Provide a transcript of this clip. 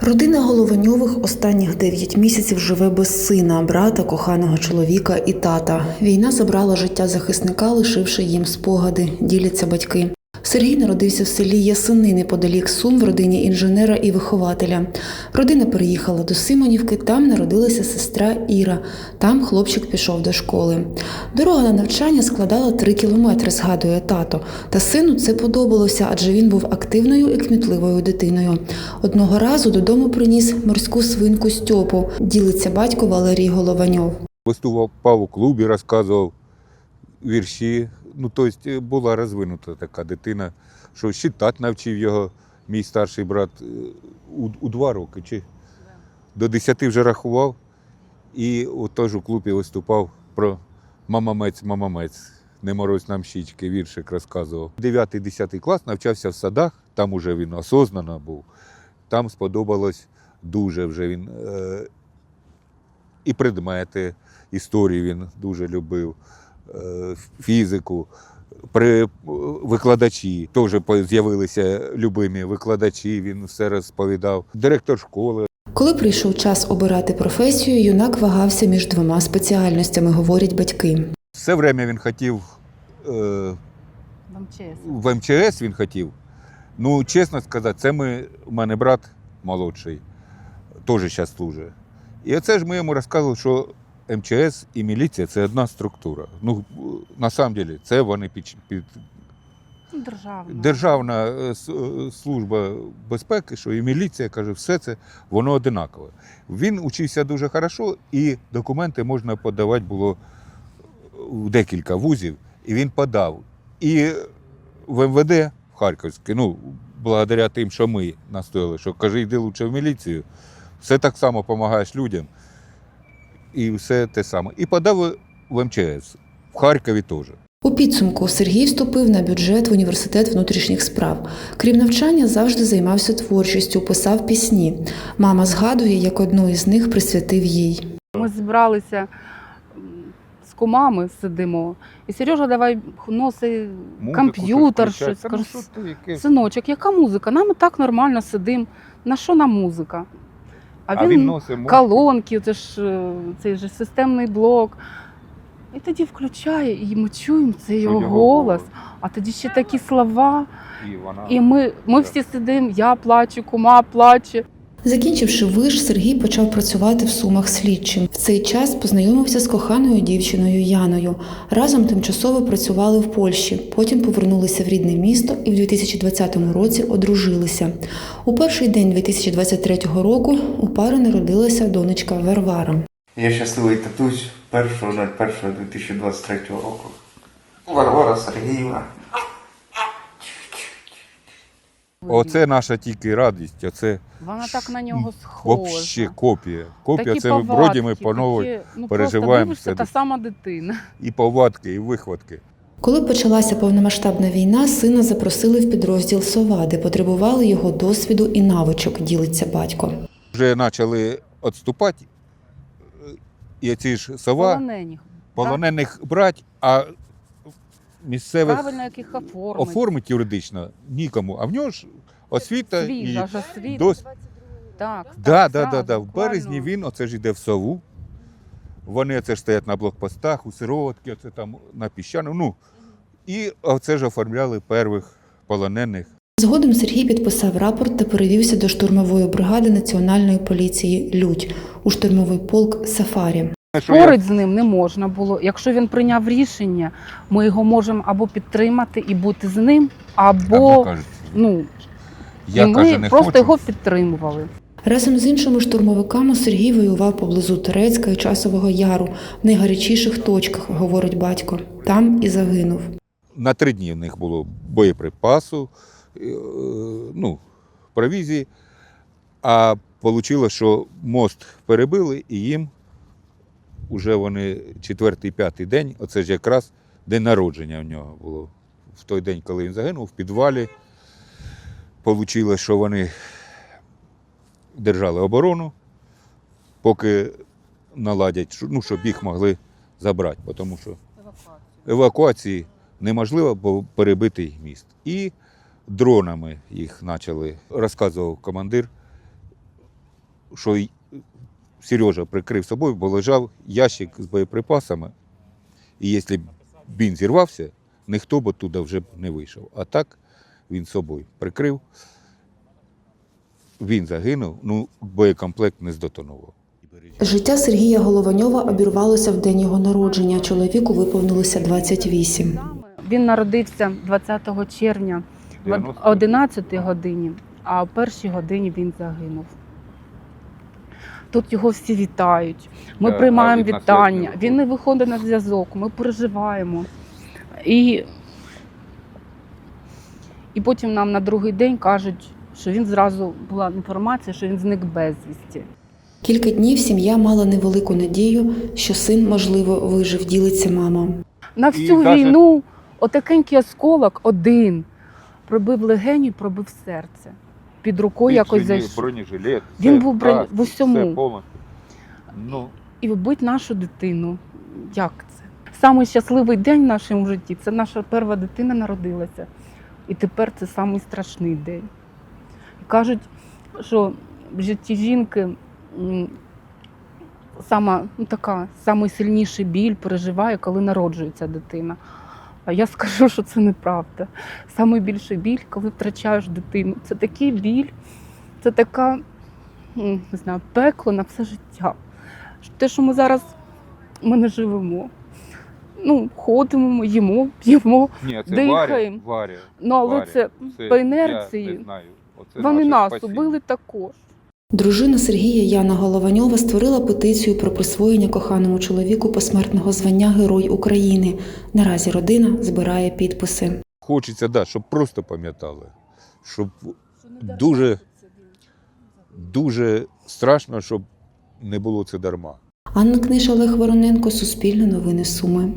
Родина Голованьових останніх 9 місяців живе без сина, брата, коханого чоловіка і тата. Війна забрала життя захисника, лишивши їм спогади, діляться батьки. Сергій народився в селі Ясини неподалік Сум в родині інженера і вихователя. Родина переїхала до Симонівки, там народилася сестра Іра. Там хлопчик пішов до школи. Дорога на навчання складала три кілометри, згадує тато. Та сину це подобалося, адже він був активною і кмітливою дитиною. Одного разу додому приніс морську свинку Стьопу, ділиться батько Валерій Голованьов. Виступав у клубі, розказував вірші. Ну, тобто була розвинута така дитина, що читати навчив його мій старший брат е, у, у два роки. Чи до десяти вже рахував. І теж у клубі виступав про мамамець, мамамець. Не морозь нам щічки, віршик розказував. 9-10 клас навчався в садах, там уже він осознанно був. Там сподобалось дуже вже він. Е, і предмети, історію він дуже любив, фізику. При е, викладачі теж з'явилися любимі викладачі, він все розповідав. Директор школи Коли прийшов час обирати професію, юнак вагався між двома спеціальностями, говорять батьки. все время він хотів е, В МЧС. в МЧС він хотів. Ну, чесно сказати, це ми, у мене брат молодший, теж зараз служить. І оце ж ми йому розказували, що МЧС і міліція це одна структура. Ну, на самом деле, це вони під, під Державна. державна е, е, служба безпеки, що і міліція каже, все це воно одинакове. Він учився дуже хорошо, і документи можна подавати було в декілька вузів, і він подав. І в МВД в Харківське, ну, благодаря тим, що ми настояли, що каже, йди лучше в міліцію, все так само допомагаєш людям. І все те саме. І подав в МЧС, в Харкові теж. У підсумку Сергій вступив на бюджет в університет внутрішніх справ. Крім навчання, завжди займався творчістю, писав пісні. Мама згадує, як одну із них присвятив їй. Ми зібралися м, з кумами, сидимо. І Сережа, давай носи комп'ютер, щось. Та Кажу, ну, що ти, яке? Синочок, яка музика? Нам і так нормально сидимо. На що нам музика? А він носить мовку. колонки, це ж е, цей же системний блок. І тоді включає, і ми чуємо цей його, його голос. голос. А тоді ще такі слова. І вона І ми, ми всі сидимо, я плачу, кума плаче. Закінчивши виш, Сергій почав працювати в сумах слідчим. В цей час познайомився з коханою дівчиною Яною. Разом тимчасово працювали в Польщі. Потім повернулися в рідне місто і в 2020 році одружилися. У перший день 2023 року у пари народилася донечка Варвара. Я щасливий татусь 1.01.2023 року. Варвара Сергіївна. Оце наша тільки радість, оце Вона так на нього схожа. взагалі копія. Копія Такі це повадки, вроді ми по новій ну, переживаємо все та сама дитина. і повадки, і вихватки. Коли почалася повномасштабна війна, сина запросили в підрозділ Сова, де потребували його досвіду і навичок, ділиться батько. Вже почали відступати, і ці ж сова Полонені. полонених брати, а місцевих Правильно, яких оформити. оформити юридично нікому. А в нього ж освіта і Свіжа ж освіта. досвід. Так, Да, так, да, да, да. В буквально. березні він оце ж йде в сову. Вони оце ж стоять на блокпостах, у сироватки, оце там на піщану. Ну, і оце ж оформляли перших полонених. Згодом Сергій підписав рапорт та перевівся до штурмової бригади Національної поліції Людь у штурмовий полк Сафарі. Я- з ним не можна було. Якщо він прийняв рішення, ми його можемо або підтримати і бути з ним, або Або кажуть, ну я і ми не просто хочу. його підтримували. Разом з іншими штурмовиками Сергій воював поблизу Турецька і Часового Яру в найгарячіших точках, говорить батько. Там і загинув. На три дні в них було боєприпасу, е, ну, провізії. А вийшло, що мост перебили, і їм вже вони четвертий, п'ятий день, оце ж якраз день народження в нього було. В той день, коли він загинув, в підвалі. Вийшло, що вони держали оборону, поки наладять, ну, щоб їх могли забрати, тому що евакуації неможливо, бо перебитий міст. І дронами їх почали, розказував командир, що Сережа прикрив собою, бо лежав ящик з боєприпасами. І якщо б він зірвався, ніхто б туди вже б не вийшов. А так він собою прикрив. Він загинув, ну боєкомплект не здетонував. Життя Сергія Голованьова обірвалося в день його народження. Чоловіку виповнилося 28. Він народився 20 червня в 90-го. 11 годині, а в першій годині він загинув. Тут його всі вітають. Ми Да, приймаємо а вітання. Він не виходить на зв'язок, ми переживаємо. І, і потім нам на другий день кажуть, що він зразу була інформація, що він зник безвісті. Кілька днів сім'я мала невелику надію, що син, можливо, вижив, ділиться мама. На І всю даже- війну отакенький осколок один пробив легені, пробив серце. Під рукою якось зайшов. бронежилет. Він все, був бронь- каски, в усьому. Все повністю. Ну, І вбити нашу дитину. Як це? Самий щасливий день в нашому житті це наша перша дитина народилася. І тепер це самий страшний день. Кажуть, що в житті жінки м, сама, ну, така, найсильніший біль переживає, коли народжується дитина. А я скажу, що це неправда. Найбільший біль, коли втрачаєш дитину. Це такий біль, це така, не знаю, пекло на все життя. Те, що ми зараз ми не живемо. Ну, ходимо, їмо, п'ємо. Дихаємо. Варя, Варя. Ну, але Варя. це Це, по Я інерції. не знаю. Оце Вони нас спасіння. убили також. Дружина Сергія Яна Голованьова створила петицію про присвоєння коханому чоловіку посмертного звання Герой України. Наразі родина збирає підписи. Хочеться, да, щоб просто пам'ятали. Щоб дуже, дуже страшно, щоб не було це дарма. Анна Книж, Олег Вороненко, Суспільне новини Суми.